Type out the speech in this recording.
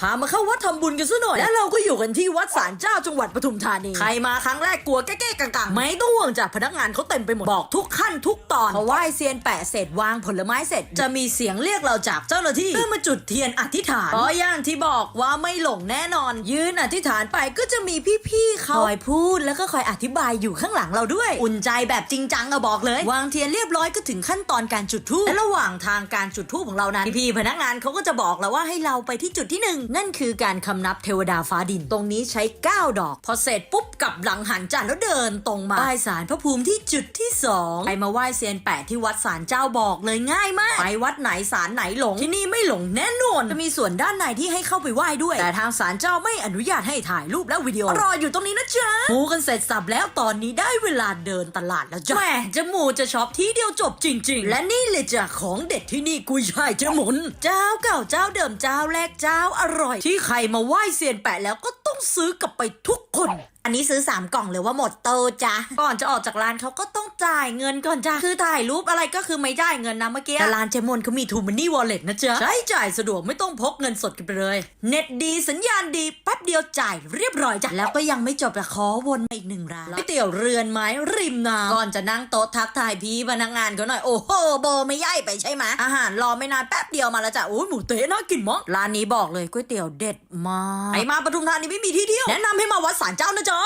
พามาเข้าวัดทำบุญกันซะหน่อย แล้วเราก็อยู่กันที่วัดศาลเจ้าจังหวัดปทุมธานี ใครมาครั้งแรกกลัวแก้ๆกังๆ ไม่ต้องห่วงจากพนักงานเขาเต็มไปหมด บอกทุกขั้นทุกตอนพอไหว้เซียนแปะเสร็จวางผลไม้เสร็จ จะมีเสียงเรียกเราจากเจ้าหน้าที่เพื่อมาจุดเทียนอธิษฐานเพราะอย่างที่บอกว่าไม่หลงแน่นอน ยืนอธิษฐานไปก็จะมีพี่ๆเขาคอยพูดแล้วก็คอยอธิบายอยู่ข้างหลังเราด้วย อุ่นใจแบบจริงจังอะบอกเลย วางเทียนเรียบร้อยก็ถึงขั้นตอนการจุดธูปและระหว่างทางการจุดธูปของเรานั้นพี่ๆพนักงานเขาก็จะบอกเราว่าให้เราไปที่จุดที่หนึ่งนั่นคือการคำนับเทวดาฟ้าดินตรงนี้ใช้ 9 ดอก พอเสร็จปุ๊บ กลับหลังหันจานแล้วเดินตรงมาไหว้ศาลพระภูมิที่จุดที่สองไปมาไหว้เซียนแปะที่วัดศาลเจ้าบอกเลยง่ายมาก ไปวัดไหนศาลไหนหลงที่นี่ไม่หลงแน่นอนจะมีส่วนด้านในที่ให้เข้าไปไหว้ด้วย แต่ทางศาลเจ้าไม่อนุญาตให้ถ่ายรูปและวิดีโอรออยู่ตรงนี้นะจ๊ะมูกันเสร็จสับแล้วตอนนี้ได้เวลาเดินตลาดแล้วจ้ะแหม่จะหมูจะช็อปที่เดียวจบจริง ๆ และนี่เลยจ้ะของเด็ดที่นี่กุยช่ายเจ๊หมุน เจ้าเก่าเจ้าเดิมเจ้าแรกเจ้าอร่อย ที่ใครมาไหว้เซียนแปะแล้วก็ต้องซื้อกลับไปทุก คนอันนี้ซื้อ 3 กล่องหรือว่าหมดโตจ้ะก่อนจะออกจากร้านเขาก็ต้องจ่ายเงินก่อนจ้ะคือถ่ายรูปอะไรก็คือไม่จ่ายเงินนะเมื่อกี้แต่ร้านเจมอนเขามีทูมันนี่วอลเล็ตนะจ๊ะใช้จ่ายสะดวกไม่ต้องพกเงินสดกันไปเลย เน็ตดีสัญญาณดีแป๊บเดียวจ่ายเรียบร้อยจ้ะแล้วก็ยังไม่จบละขอวนมาอีกหนึ่งร้านก๋วยเตี๋ยวเรือนไม้ริมน้ำก่อนจะนั่งโต๊ะทักทายพี่พนักงานเขาหน่อยโอ้โหโบไม่ย่ายไปใช่ไหมอาหารรอไม่นานแป๊บเดียวมาแล้วจ้ะโอ้ยหมูเต๊ะน่ากินมากร้านนี้บอกเลยก๋วยเตี๋ยวเด็ดมากใครมาปทุมธานีไม่มีที่เที่ยวแนะนำให้มาวัดศาลเจ้านะจ๊ะ